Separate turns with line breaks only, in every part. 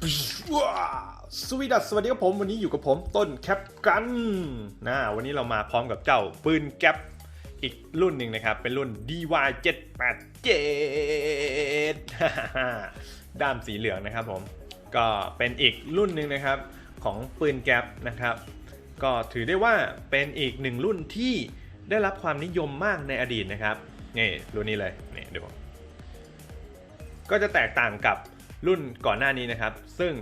สวีดัสสวัสดีครับผมวันนี้อยู่กับผมต้นแคปกันนะวันนี้เรามาพร้อมกับเจ้าปืนแก๊ปอีกรุ่นหนึ่งนะครับ เป็นรุ่น DY 787 ด้ามสีเหลืองนะครับผม ก็เป็นอีกรุ่นหนึ่งนะครับของปืนแก๊ปนะครับ ก็ถือได้ว่าเป็นอีกหนึ่งรุ่นที่ได้รับความนิยมมากในอดีตนะครับนี่รุ่นนี้เลยนี่ดูก็จะแตกต่างกับ รุ่นก่อนหน้านี้นะครับ ซึ่ง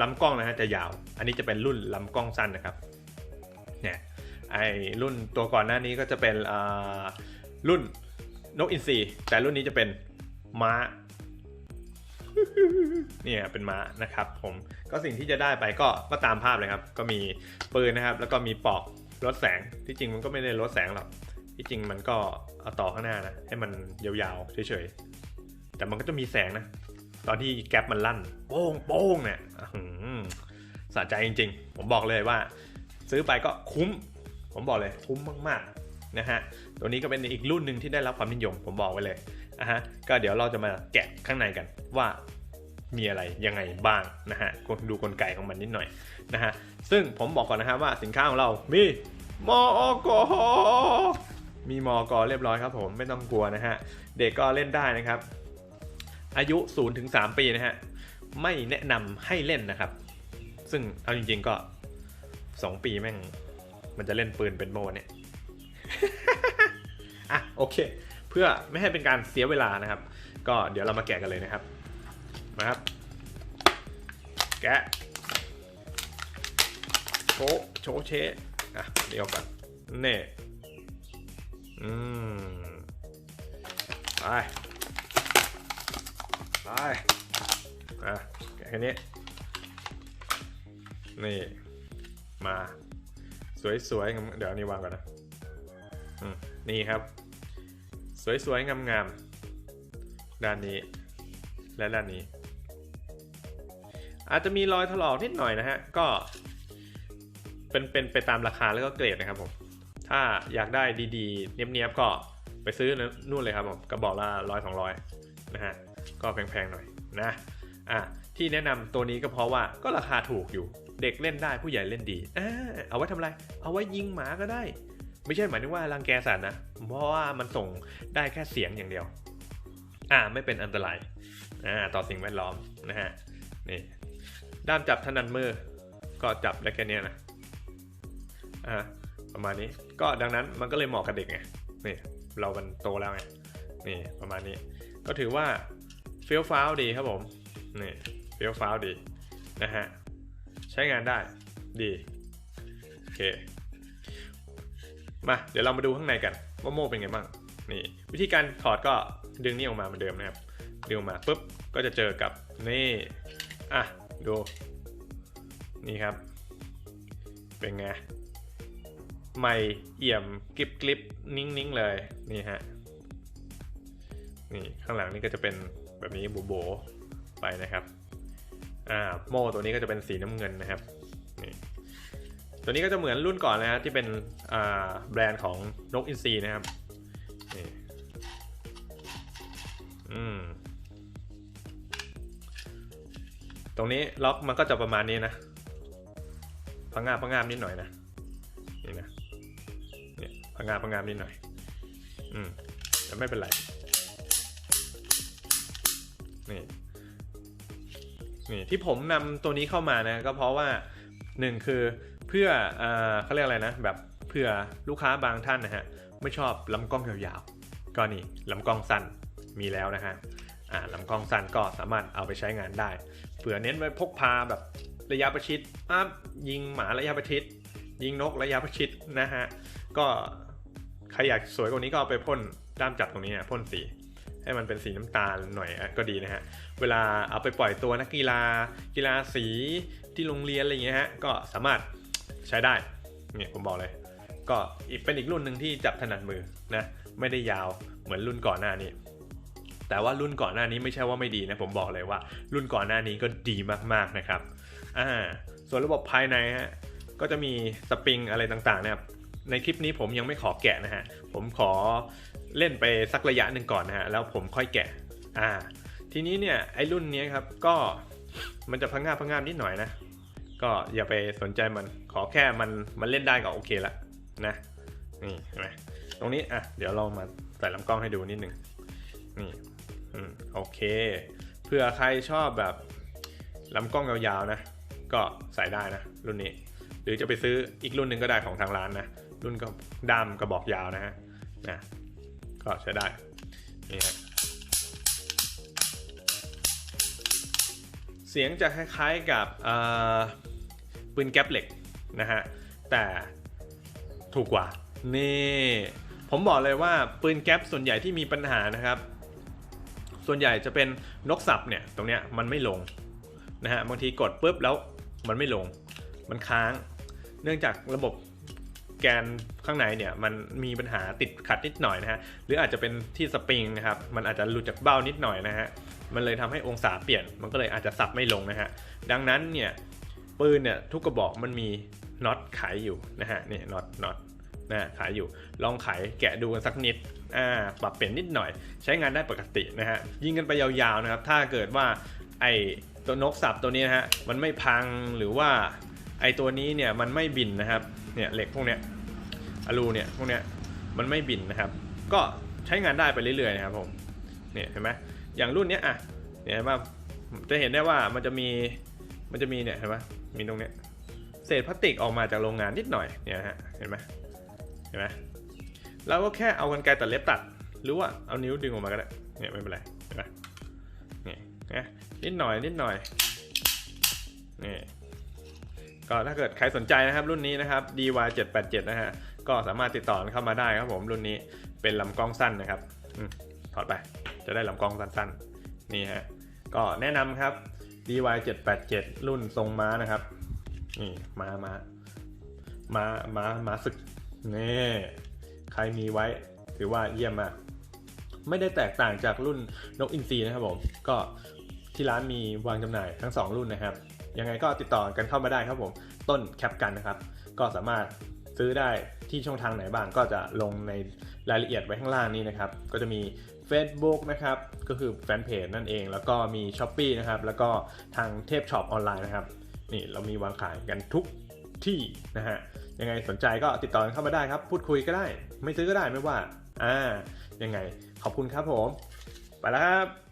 ลำกล้องนะฮะจะยาว อันนี้จะเป็นรุ่นลำกล้องสั้นนะครับเนี่ยไอรุ่นตัวก่อนหน้านี้ก็จะเป็นอ่ารุ่นนกอินทรีแต่รุ่นนี้จะเป็นม้าเนี่ยเป็นม้านะครับผมก็สิ่งที่จะได้ไปก็ก็ตามภาพเลยครับ ก็มีปืนนะครับ แล้วก็มีปอกลดแสงที่จริงมันก็ไม่ได้ลดแสงหรอกที่จริงมันก็เอาต่อข้างหน้านะให้มันยาวๆเฉยๆแต่มันก็จะมีแสงนะ ตอนที่แก๊ปมันลั่น โป้งโป้งเนี่ยสะใจจริง ๆ ผมบอกเลยว่า ซื้อไปก็คุ้ม ผมบอกเลย คุ้มมากๆนะฮะตัวนี้ก็เป็นอีกรุ่นหนึ่งที่ได้รับความนิยม ผมบอกไว้เลยนะฮะก็เดี๋ยวเราจะมาแกะข้างในกันว่ามีอะไรยังไงบ้างนะฮะดูกลไกของมันนิดหน่อยนะฮะซึ่งผมบอกก่อนนะฮะว่าสินค้าของเรามีมอกมีมอกเรียบร้อยครับผมไม่ต้องกลัวนะฮะเด็กก็เล่นได้นะครับ อายุ0ถึง3ปีนะฮะ ไม่แนะนำให้เล่นนะครับ ซึ่งเอาจริงๆก็ 2 ปีแม่ง มันจะเล่นปืนเป็นโมเนี่ยอะโอเค เพื่อไม่ให้เป็นการเสียเวลานะครับ ก็เดี๋ยวเรามาแกะกันเลยนะครับ มาครับ แกะโชโชเชะอะเดี๋ยวก่อนเน่อืมไป ไปอะแกะแค่นี้ นี่มา สวยๆเดี๋ยวนี้วางก่อนนะอืมนี่ครับ สวยๆงามๆด้านนี้ และด้านนี้ อาจจะมีรอยถลอกนิดหน่อยนะฮะ ก็ เป็นเป็นไปตามราคาแล้วก็เกรดนะครับผม ถ้าอยากได้ดีๆ เนียบๆก็ไปซื้อนู่นเลยครับผมกระบอกละร้อยสองร้อยนะฮะ ก็แพงๆหน่อยนะอะที่แนะนำตัวนี้ก็เพราะว่าก็ราคาถูกอยู่ เด็กเล่นได้ผู้ใหญ่เล่นดีอ่าเอาไว้ทำอะไร เอาไว้ยิงหมาก็ได้ ไม่ใช่หมายถึงว่ารังแกสัตว์นะ เพราะว่ามันส่งได้แค่เสียงอย่างเดียว อ่าไม่เป็นอันตรายอ่าต่อสิ่งแวดล้อมนะฮะนี่ด้ามจับถนัดมือก็จับได้แค่นี้นะอ่าประมาณนี้ก็ดังนั้นมันก็เลยเหมาะกับเด็กไงนี่เรามันโตแล้วไงนี่ประมาณนี้ ก็ถือว่า เฟี้ยวฟ้าวดีครับผมนี่เฟี้ยวฟ้าวดีนะฮะใช้งานได้ดีโอเคมาเดี๋ยวเรามาดูข้างในกันว่าโม่เป็นไงบ้างนี่วิธีการถอดก็ดึงนี่ออกมาเหมือนเดิมนะครับดึงออกมาปุ๊บก็จะเจอกับนี่อะดูนี่ครับ เป็นไงไม่เอี่ยมกริบกริบนิ่งนิ่งๆเลยนี่ฮะนี่ข้างหลังนี่ก็จะเป็น แบบนี้โบโบๆไปนะครับอ่าโม่ตัวนี้ก็จะเป็นสีน้ำเงินนะครับนี่ตัวนี้ก็จะเหมือนรุ่นก่อนนะฮะที่เป็นอ่าแบรนด์ของนกอินทรีนะครับนี่อืมตรงนี้ล็อกมันก็จะประมาณนี้นะพังงาพังงาบนิดหน่อยนะนี่นะเนี่ยพังงาพังงาบนิดหน่อย อืมแต่ไม่เป็นไร นี่นี่ที่ผมนำตัวนี้เข้ามานะก็เพราะว่าหนึ่งคือเพื่อเอเขาเรียกอะไรนะแบบเพื่อลูกค้าบางท่านนะฮะไม่ชอบลำกล้องยาวๆ ก็นี่ลำกล้องสั้นมีแล้วนะฮะอ่าลำกล้องสั้นก็สามารถเอาไปใช้งานได้เผื่อเน้นไว้พกพาแบบระยะประชิดอะยิงหมาระยะประชิด ยิงนกระยะประชิดนะฮะก็ใครอยากสวยกว่านี้ก็เอาไปพ่นด้ามจับตรงนี้นะพ่นสี ให้มันเป็นสีน้ำตาลหน่อยก็ดีนะฮะ เวลาเอาไปปล่อยตัวนักกีฬา กีฬาสีที่โรงเรียนอะไรอย่างเงี้ยฮะ ก็สามารถใช้ได้ เนี่ยผมบอกเลย ก็อีกเป็นอีกรุ่นหนึ่งที่จับถนัดมือนะ ไม่ได้ยาวเหมือนรุ่นก่อนหน้านี้ แต่ว่ารุ่นก่อนหน้านี้ไม่ใช่ว่าไม่ดีนะ ผมบอกเลยว่า รุ่นก่อนหน้านี้ก็ดีมากๆนะครับ อ่า ส่วนระบบภายในฮะ ก็จะมีสปริงอะไรต่างๆนะครับในคลิปนี้ผมยังไม่ขอแกะนะฮะ ผมขอ เล่นไปสักระยะหนึ่งก่อนนะฮะแล้วผมค่อยแกะ อ่า ทีนี้เนี่ยไอ้รุ่นนี้ครับก็มันจะพังงาบพังงาบนิดหน่อยนะ ก็อย่าไปสนใจมันขอแค่มันมันเล่นได้ก็โอเคละนะนี่เห็นไหมตรงนี้อะเดี๋ยวเรามาใส่ลำกล้องให้ดูนิดหนึ่งนี่อืมโอเคเผื่อใครชอบแบบลำกล้องยาวๆนะ ก็ใส่ได้นะ รุ่นนี้ หรือจะไปซื้ออีกรุ่นหนึ่งก็ได้ของทางร้านนะ รุ่นก็ด้ามกระบอกยาวนะฮะนะ ก็ใช้ได้นี่ฮะเสียงจะคล้ายๆกับปืนแก๊ปเหล็กนะฮะแต่ถูกกว่านี่ผมบอกเลยว่าปืนแก๊ปส่วนใหญ่ที่มีปัญหานะครับ ส่วนใหญ่จะเป็นนกสับเนี่ยตรงเนี้ยมันไม่ลงนะฮะบางทีกดปุ๊บแล้วมันไม่ลง มันค้าง เนื่องจากระบบ แกนข้างในเนี่ยมันมีปัญหาติดขัดนิดหน่อยนะฮะหรืออาจจะเป็นที่สปริงนะครับมันอาจจะหลุดจากเบ้านิดหน่อยนะฮะมันเลยทำให้องศาเปลี่ยนมันก็เลยอาจจะสับไม่ลงนะฮะดังนั้นเนี่ยปืนเนี่ยทุกกระบอกมันมีน็อตขายอยู่นะฮะนี่น็อตน็อตนะขายอยู่ลองขายแกะดูกันสักนิดอ่าปรับเปลี่ยนนิดหน่อย ใช้งานได้ปกตินะฮะยิงกันไปยาวๆนะครับ ถ้าเกิดว่าไอตัวนกสับตัวนี้นะฮะมันไม่พังหรือว่าไอตัวนี้เนี่ยมันไม่บินนะครับ เนี่ยเหล็กพวกเนี้ยอลูเนี่ยพวกเนี้ยมันไม่บินนะครับ ก็ใช้งานได้ไปเรื่อยๆนะครับผมเนี่ยเห็นไหมอย่างรุ่นเนี้ยอะเนี่ยเห็นไหมจะเห็นได้ว่ามันจะมีมันจะมีเนี่ยเห็นไหมมีตรงเนี้ยเศษพลาสติกออกมาจากโรงงานนิดหน่อยเนี่ยฮะเห็นไหมเห็นไหมเราก็แค่เอากันไกรตัดเล็บตัด หรือว่าเอานิ้วดึงออกมาก็ได้เนี่ยไม่เป็นไรเห็นไหมเนี่นะนิดหน่อยนิดหน่อยนี่ ก็ถ้าเกิดใครสนใจนะครับรุ่นนี้นะครับ DY 787 นะฮะก็สามารถติดต่อเข้ามาได้ครับผมรุ่นนี้เป็นลำกล้องสั้นนะครับอถอดไป จะได้ลำกล้องสั้นๆนี่ฮะก็แนะนำครับ DY 787 รุ่นทรงม้านะครับนี่ม้าม้าม้าม้าม้าศึกนี่ใครมีไว้ถือว่าเยี่ยมมากไม่ได้แตกต่างจากรุ่นนกอินทรีนะครับผมก็ที่ร้านมีวางจำหน่ายทั้ง 2 รุ่นนะครับ ยังไงก็ติดต่อกันเข้ามาได้ครับผม ต้นแคปกันนะครับ ก็สามารถซื้อได้ที่ช่องทางไหนบ้างก็จะลงในรายละเอียดไว้ข้างล่างนี้นะครับ ก็จะมี Facebook นะครับ ก็คือแฟนเพจนั่นเอง แล้วก็มี s h อ p e e นะครับ แล้วก็ทางเทพช็อปออนไลน์นะครับ นี่เรามีวางขายกันทุกที่นะฮะ ยังไงสนใจก็ติดต่อกันเข้ามาได้ครับ พูดคุยก็ได้ ไม่ซื้อก็ได้ไม่ว่า อ่า ยังไง ขอบคุณครับผม ไปแล้วครับ